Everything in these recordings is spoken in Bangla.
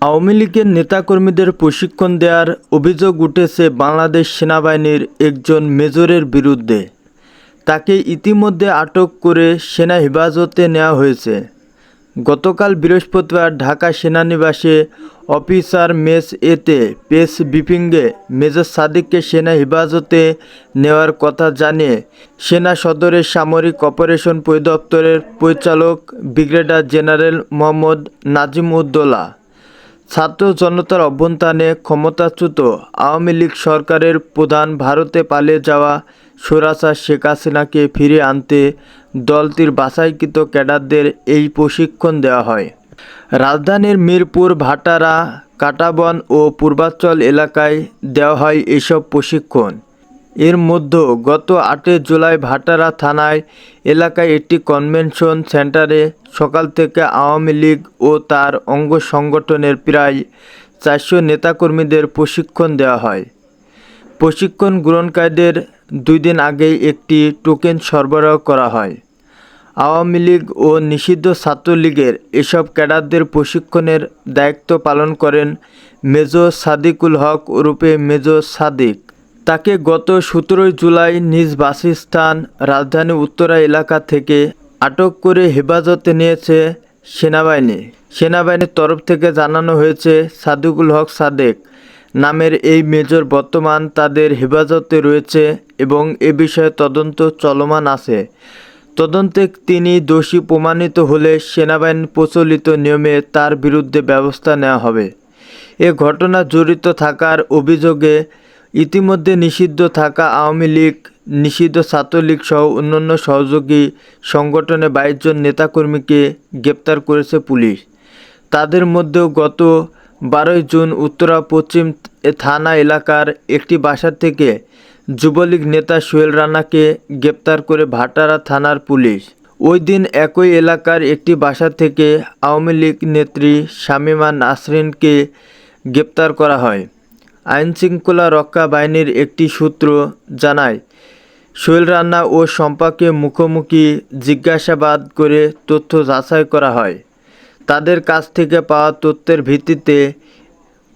আওয়ামী লীগের নেতাকর্মীদের প্রশিক্ষণ দেওয়ার অভিযোগ উঠেছে বাংলাদেশ সেনাবাহিনীর একজন মেজরের বিরুদ্ধে। তাকে ইতিমধ্যে আটক করে সেনা হেফাজতে নেওয়া হয়েছে। গতকাল বৃহস্পতিবার ঢাকা সেনানিবাসে অফিসার মেস এতে প্রেস ব্রিফিংয়ে মেজর সাদিককে সেনা হেফাজতে নেওয়ার কথা জানিয়ে সেনা সদরের সামরিক অপারেশন পরিদপ্তরের পরিচালক ব্রিগেডিয়ার জেনারেল মোহাম্মদ নাজিম উদ্দৌলা ছাত্র জনতার অভ্যন্তরে ক্ষমতাচ্যুত আওয়ামী লীগ সরকারের প্রধান ভারতে পালিয়ে যাওয়া সোরাসা শেখ হাসিনাকে ফিরে আনতে দলটির বাছাইকৃত ক্যাডারদের এই প্রশিক্ষণ দেওয়া হয়। রাজধানীর মিরপুর, ভাটারা, কাটাবন ও পূর্বাঞ্চল এলাকায় দেওয়া হয় এসব প্রশিক্ষণ। এর মধ্যে গত আটই জুলাই ভাটারা থানায় এলাকায় একটি কনভেনশন সেন্টারে সকাল থেকে আওয়ামী লীগ ও তার অঙ্গ সংগঠনের প্রায় চারশো নেতাকর্মীদের প্রশিক্ষণ দেওয়া হয়। প্রশিক্ষণ গ্রহণকারীদের দুই দিন আগেই একটি টোকেন সরবরাহ করা হয়। আওয়ামী লীগ ও নিষিদ্ধ ছাত্রলীগের এসব ক্যাডারদের প্রশিক্ষণের দায়িত্ব পালন করেন মেজর সাদিকুল হক ওরূপে মেজর সাদিক। তাকে গত সতেরোই জুলাই নিজ বাসস্থান রাজধানী উত্তরা এলাকা থেকে আটক করে হেফাজতে নিয়েছে সেনাবাহিনী। সেনাবাহিনীর তরফ থেকে জানানো হয়েছে, সাদিকুল হক সাদেক নামের এই মেজর বর্তমান তাদের হেফাজতে রয়েছে এবং এ বিষয়ে তদন্ত চলমান আছে। তদন্তে তিনি দোষী প্রমাণিত হলে সেনাবাহিনী প্রচলিত নিয়মে তার বিরুদ্ধে ব্যবস্থা নেওয়া হবে। এ ঘটনা জড়িত থাকার অভিযোগে ইতিমধ্যে নিষিদ্ধ থাকা আওয়ামী লীগ, নিষিদ্ধ ছাত্রলীগ সহ অন্যান্য সহযোগী সংগঠনে বাইশ জন নেতাকর্মীকে গ্রেপ্তার করেছে পুলিশ। তাদের মধ্যেও গত বারোই জুন উত্তরা পশ্চিম থানা এলাকার একটি বাসা থেকে যুবলীগ নেতা সোহেল রানাকে গ্রেপ্তার করে ভাটারা থানার পুলিশ। ওই দিন একই এলাকার একটি বাসা থেকে আওয়ামী লীগ নেত্রী শামীমা নাসরিনকে গ্রেপ্তার করা হয়। আইনশৃঙ্খলা রক্ষা বাহিনীর একটি সূত্র জানায়, সোহেল রান্না ও শম্পাকে মুখোমুখি জিজ্ঞাসাবাদ করে তথ্য যাচাই করা হয়। তাদের কাছ থেকে পাওয়া তথ্যের ভিত্তিতে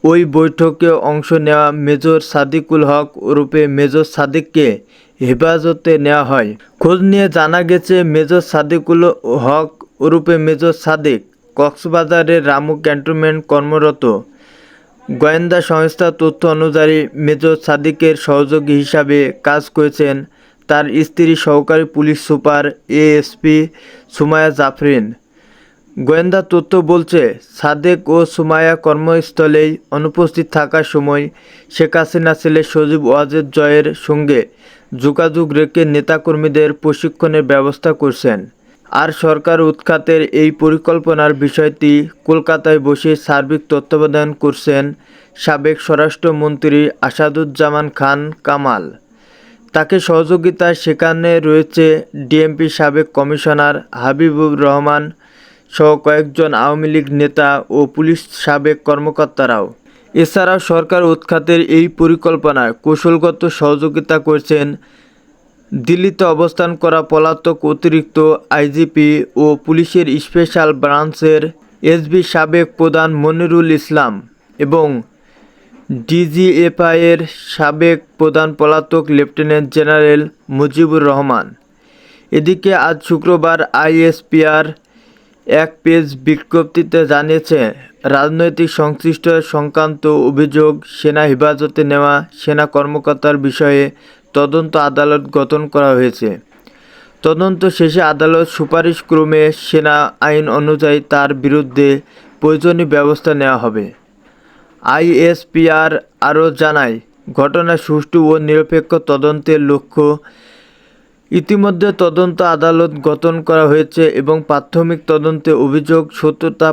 ওই বৈঠকে অংশ নেওয়া মেজর সাদিকুল হক ওরূপে মেজর সাদিককে হেফাজতে নেওয়া হয়। খোঁজ নিয়ে জানা গেছে, মেজর সাদিকুল হক ওরূপে মেজর সাদিক কক্সবাজারের রামু ক্যান্টনমেন্ট কর্মরত। গোয়েন্দা সংস্থা তথ্য অনুযায়ী মেজর সাদিকের সহযোগী হিসাবে কাজ করেছেন তার স্ত্রী সহকারী police super ASP Sumaya Jafrin. গোয়েন্দা তথ্য বলছে, সাদেক ও সুমায়া কর্মস্থলেই অনুপস্থিত থাকার সময় শেখ হাসিনা ছেলে সজীব ওয়াজেদ জয়ের সঙ্গে যোগাযোগ রেখে নেতাকর্মীদের প্রশিক্ষণের ব্যবস্থা করছেন। আর সরকার উৎখাতের এই পরিকল্পনার বিষয়টি কলকাতায় বসে সার্বিক তত্ত্বাবধান করছেন সাবেক স্বরাষ্ট্রমন্ত্রী আসাদুজ্জামান খান কামাল। তাকে সহযোগিতায় সেখানে রয়েছে ডিএমপি সাবেক কমিশনার হাবিবুর রহমান সহ কয়েকজন আওয়ামী লীগ নেতা ও পুলিশ সাবেক কর্মকর্তারাও। এছাড়াও সরকার উৎখাতের এই পরিকল্পনায় কৌশলগত সহযোগিতা করছেন দিল্লিতে অবস্থান করা পলাতক অতিরিক্ত আইজিপি ও পুলিশের স্পেশাল ব্রাঞ্চের এসবি সাবেক প্রধান মনিরুল ইসলাম এবং ডিজিএফআইয়ের সাবেক প্রধান পলাতক লেফটেন্যান্ট জেনারেল মুজিবুর রহমান। এদিকে আজ শুক্রবার আইএসপিআর এক পেজ বিজ্ঞপ্তিতে জানিয়েছে, রাজনৈতিক সংশ্লিষ্ট সংক্রান্ত অভিযোগ, সেনা হেফাজতে নেওয়া সেনা কর্মকর্তার বিষয়ে তদন্ত আদালত গঠন করা হয়েছে। তদন্ত শেষে আদালত সুপারিশ ক্রমে সেনা আইন অনুযায়ী তার বিরুদ্ধে প্রয়োজনীয় ব্যবস্থা নেওয়া হবে। আইএসপিআর আরও জানায়, ঘটনা সুষ্ঠু ও নিরপেক্ষ তদন্তের লক্ষ্য ইতিমধ্যে তদন্ত আদালত গঠন করা হয়েছে এবং প্রাথমিক তদন্তে অভিযোগ সত্যতা